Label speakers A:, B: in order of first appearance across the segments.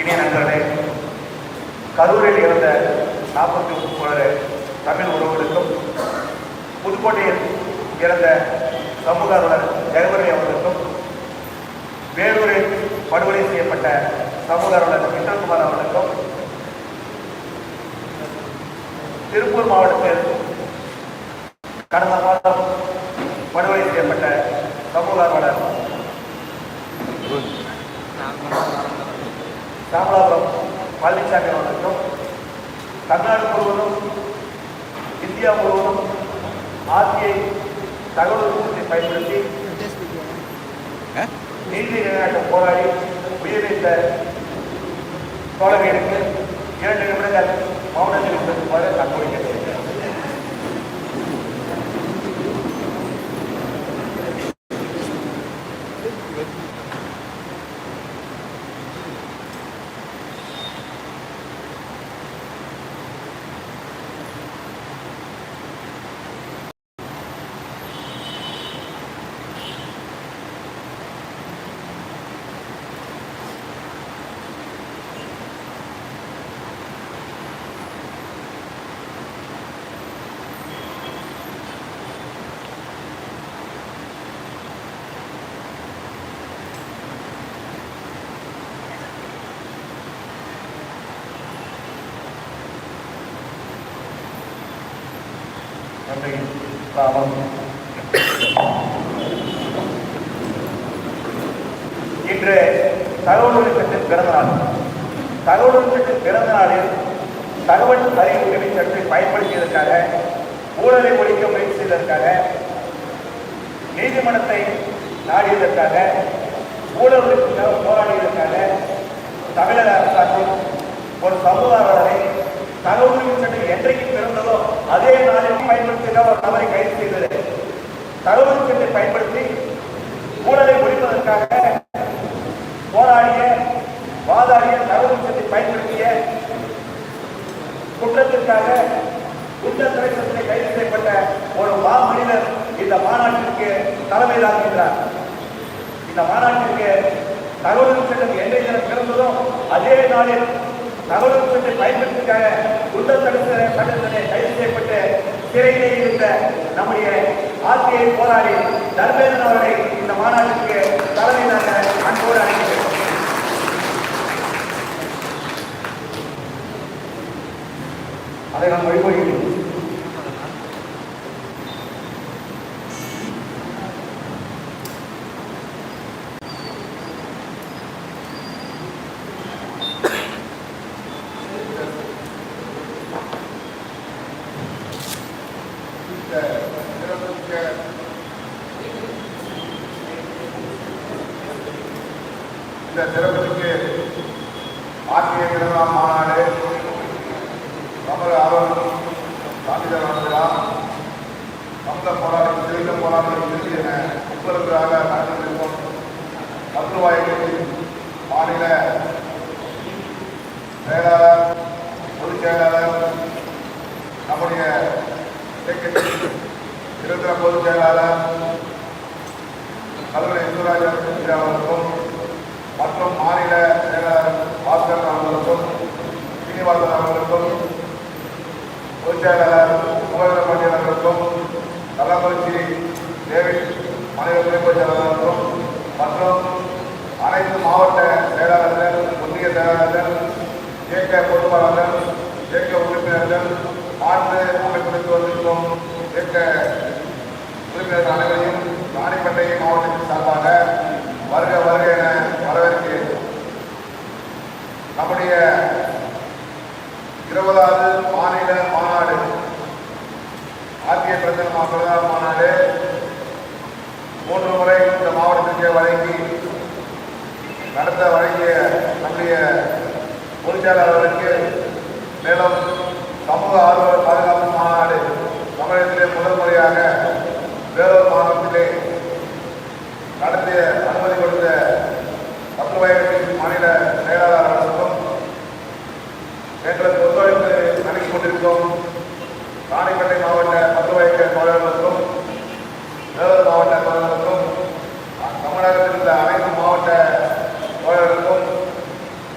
A: இனிய நண்பர்களே கரூரில் இருந்த நாற்பத்தி மூணு தமிழ் உறவுகளுக்கும் புதுக்கோட்டையில் இறந்த சமூக ஆர்வலர் ஜெகவரி அவர்களுக்கும் வேலூரில் படுகொலை செய்யப்பட்ட சமூக ஆர்வலர் கிருஷ்ணகுமார் அவர்களுக்கும் திருப்பூர் மாவட்டத்தில் கடந்த மாதம் படுகொலை செய்யப்பட்ட சமூக ஆர்வலர் ராமநாதபுரம் பழனிசாமி அவர்களுக்கும் தமிழ்நாடு முழுவதும் இந்தியா முழுவதும் ஆட்சியை தகவல் தொழில்நுட்பத்தை பயன்படுத்தி நீதி நிலைநாட்ட போராடி உயிரிழந்த தோழர்களுக்கு இரண்டு நிமிடங்கள் மௌனத்தில் இருக்குமாறு நான் கோரிக்கிறேன் நன்றி இன்று தகவலொழுக்கத்தின் பிறந்த நாள். தகவலொழுக்கத்தின் பிறந்த நாளில் தகவல் அறிவு உரிமை பயன்படுத்தியதற்காக ஊழலை ஒழிக்க முயற்சி செய்ததற்காக நீதிமன்றத்தை நாடியதற்காக ஊழலுக்கு போராடியதற்காக தமிழக அரசாங்கம் ஒரு சமூகத்தை தகவல் உரிமை சட்டம் என்றைக்கு பிறந்ததோ அதே நாளில் பயன்படுத்திய ஒரு நபரை கைது செய்தது. தகவல் சட்டத்தை பயன்படுத்தி ஊழலை ஒழிப்பதற்காக போராடிய வாதாடிய தகவல் சட்டத்தை பயன்படுத்திய குற்றத்திற்காக குற்ற திரைச்சத்திலே கைது செய்யப்பட்ட ஒரு மா மனிதர் இந்த மாநாட்டிற்கு தலைமை தாங்குகின்றார். இந்த மாநாட்டிற்கு தகவல் சட்டம் என்றை தினம் பிறந்ததோ அதே நாளில் தகவல் சட்டத்தை பயன்படுத்திக்காக குற்ற தடுப்பு சட்டத்திலே கைது செய்யப்பட்டு சிறையிலே இருந்த நம்முடைய ஆசிரியை போராளி தர்மேந்திரன் அவர்களை இந்த மாநாட்டிற்கு தலைமை தாங்க அன்போடு அழைக்கிறேன். அதை நான் வழிபடுகிறேன்
B: இந்த சிறப்புக்கு ஆசிரிய திருவிழாம் மாநாடு தமிழ் அவர் சான்றிதழ் விழா தமிழ போராட்டம் சிறிய போராட்டம் இறுதி என முப்பதுக்காக நடந்திருக்கும் கத்துவாய்களின் மாநில செயலாளர் பொதுச் செயலாளர் நம்முடைய இயக்கத்தின் இருக்கிற பொதுச் செயலாளர் கல்லூரி இந்துராஜன் அவர்களுக்கும் மற்றும் மாநில செயலாளர் பாஸ்கர் அவர்களுக்கும் சீனிவாசன் அவர்களுக்கும் பொதுச் செயலாளர் சுமந்திர பாண்டியன் அவர்களுக்கும் கள்ளக்குறிச்சி டேவிட் மாநில துணை பொதுச் செயலாளருக்கும் மற்றும் அனைத்து மாவட்ட செயலாளர்கள் ஒன்றிய செயலாளர்கள் இயக்க பொறுப்பாளர்கள் இயக்க உறுப்பினர்கள் ஆண்டு அமைப்புக்கு வந்திருக்கும் இயக்க உறுப்பினர்கள் அனைவரையும் ராணிப்பேட்டை மாவட்டத்தின் சார்பாக வருக வருக என வரவேற்கிறேன் நம்முடைய இருபதாவது மாநில மாநாடு ஆசிய பிரதம பிரதம மாநாடு மூன்று முறை நடத்திய மாவட்டத்திற்கு வழங்கி நடத்த வழங்கிய நம்முடைய பொதுச்செயலாளர்களுக்கு மேலும் சமூக ஆர்வலர் பாதுகாப்பு மாநாடு தமிழகத்திலே முதல் முறையாக வேலூர் மாவட்டத்திலே நடத்திய அனுமதி கொடுத்த பத்துவாயிரத்தின் மாநில செயலாளர் அவர்களுக்கும் எங்களுக்கு ஒத்துழைப்பு மாவட்ட கொண்டிருக்கும் தோழர்களுக்கும் வேலூர் மாவட்ட தோழர்களுக்கும் தமிழகத்தில் உள்ள அனைத்து மாவட்ட தோழர்களுக்கும்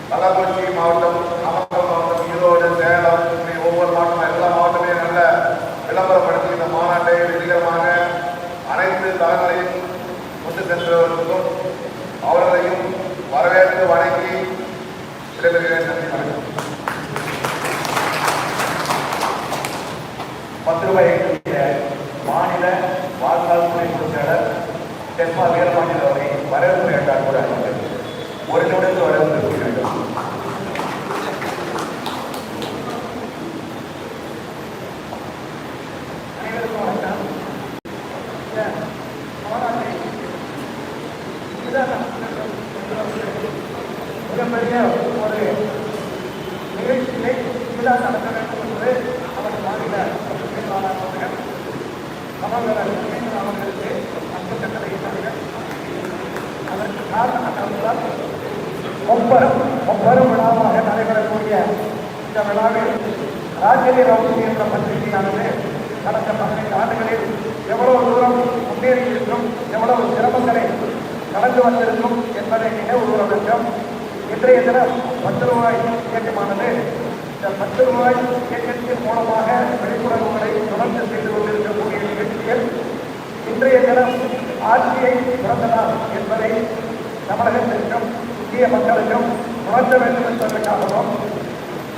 B: கள்ளக்குறிச்சி மாவட்டம் நாமக்கல் மாவட்டம் ஈரோடு சேலம் இப்படி ஒவ்வொரு மாவட்டம் எல்லா மாவட்டமே நல்ல விளம்பரப்படுத்தி இந்த மாநாட்டை வெற்றிகரமாக அனைத்து தளங்களையும் கொண்டு சென்றவர்களுக்கும் அவர்களையும் வரவேற்று வணங்கி விடைபெறுகிறேன் நன்றி வணக்கம்
C: பத்து ரூபாய் எட்டுடைய மாநில வாழ்நாள் துணை பொதுச்செயலர் தென்மா வீரமாநில அவரை வரவேற்பு என்றால் கூட. ஒரு நிமிடத்தில் வரவேற்பு இருக்க வேண்டும். அனைவருக்கும் மிகப்பெரிய ஒரு நிகழ்ச்சியை நடத்த வேண்டும் என்று அவர் மாநில செயலாளர் அவர்களுக்கு அதற்கு காரணம் என்னவென்றால் ஒவ்வொரு ஒவ்வொரு விழாவாக நடைபெறக்கூடிய இந்த விழாவில் ராஜ்யலி ரவுசி என்ற பத்திரிகையானது கடந்த பதினைந்து ஆண்டுகளில் எவ்வளவு தூரம் முன்னேறி இருக்கும் எவ்வளவு சிரமங்களை கடந்து வந்திருக்கும் என்பதை நினைவு கூற வேண்டும் இன்றைய தினம் பத்து ரூபாய் இயக்கமானது இந்த பத்து ரூபாய் இயக்கத்தின் மூலமாக விழிப்புணர்வுகளை தொடர்ந்து செய்து கொண்டிருக்கக்கூடிய நிகழ்ச்சியில் இன்றைய தினம் ஆட்சியை பிறந்தனார் என்பதை தமிழகத்திற்கும் இந்திய மக்களுக்கும் உணர்த்த வேண்டும் என்பதற்காகவும்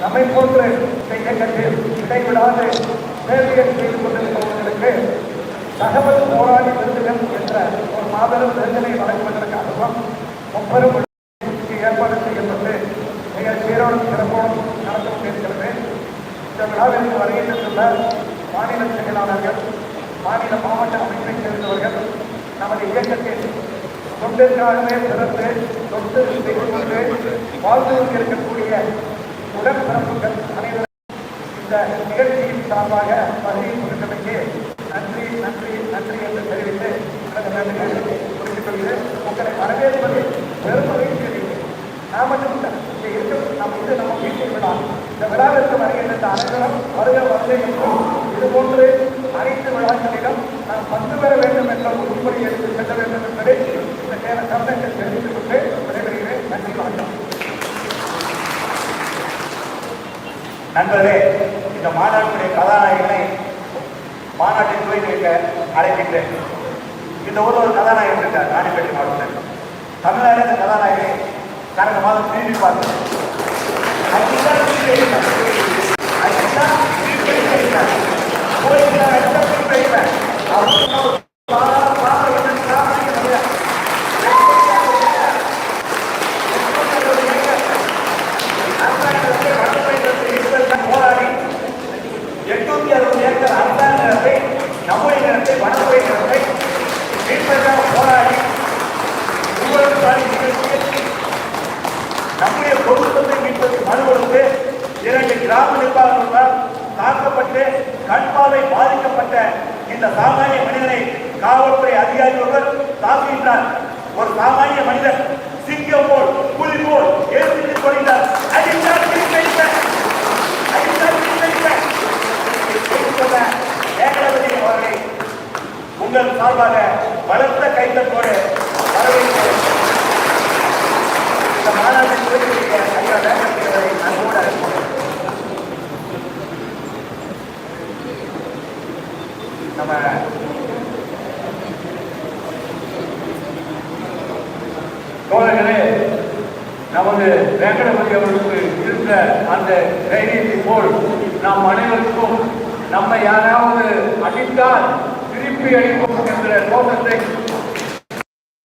C: நம்மை போன்று இந்த இயக்கத்தில் இடைவிடாது சேவையை செய்து கொண்டிருப்பவர்களுக்கு தகவல் போராடி விருதுகள் என்ற ஒரு மாபெரும் விருதினை வழங்குவதற்காகவும் ஒவ்வொரு ஏற்பாடு செய்யப்பட்டு மிக சீரோடும் சிறப்போடும் நடந்து கொண்டிருக்கிறது. இந்த விழாவிற்கு வருகை தந்துள்ள மாநில செயலாளர்கள் மாநில மாவட்ட அமைப்பைச் சேர்ந்தவர்கள் நமது இயக்கத்தில் தொண்டிற்காகவே சிறப்பு தொண்டு செய்து கொண்டு வாழ்ந்து கொண்டிருக்கக்கூடிய உடன்பிறப்புகள் அனைவரும் இந்த நிகழ்ச்சியின் சார்பாக பதவி கொடுத்தமைக்கு நன்றி நன்றி நன்றி என்று தெரிவித்து எனது நன்றிகளை குறித்துக் கொள்கிறேன் உங்களை வரவேற்பது பெரும் மகிழ்ச்சி அளிக்கிறது. நான் மட்டும் இங்கே இருக்கும் நம்ம இது நம்ம வீட்டில் விழா இந்த விழாவிற்கு வருகின்ற அனைவரும் வருக வருகை என்றும் இது போன்று அனைத்து விழாக்களிலும் நாம் பங்கு பெற வேண்டும் என்ற ஒரு உறுப்பை எடுத்து செல்ல வேண்டும் என்பதை இந்த நேர கருத்தை தெரிவித்துக் கொண்டு விடைபெறுகிறேன். நன்றி வணக்கம். நண்பர்களே இந்த மாநாட்டுடைய கதாநாயகனை மாநாட்டின் போய் வைக்க அழைக்கின்றேன். இந்த ஊரில் ஒரு கதாநாயகன் இருக்கார் ராணிப்பேட்டை மாவட்டத்தில். தமிழ்நாடு இந்த கதாநாயகனை கடந்த மாதம் திரும்பி பார்த்தேன். அதுதான் திரும்பி வைப்பேன். அதுதான் நம்முடைய நிலத்தை வடமுறை நிலத்தை மீட்பதற்கு மனு இரண்டு கிராம நிர்வாகங்களால் தாக்கப்பட்டு கண் பார்வை பாதிக்கப்பட்ட இந்த சாமானிய மனிதனை காவல்துறை அதிகாரி ஒருவர் தாக்குகின்றார். ஒரு சாமானிய மனிதன் சிங்கம் போல் புலி போல் எழுந்து கொள்கிறார் அடித்தால் ஏகலபதி அவர்களை உங்கள் சார்பாக பலத்த கைத்தட்டோடு வரவேற்கிறேன். இந்த தோழர்களே நமது வேங்கடபதி அவர்களுக்கு இருந்த அந்த தைரியத்தை போல் நாம் அனைவருக்கும் நம்மை யாராவது அடித்தால் திருப்பி அடிப்போம் என்ற நோக்கத்தை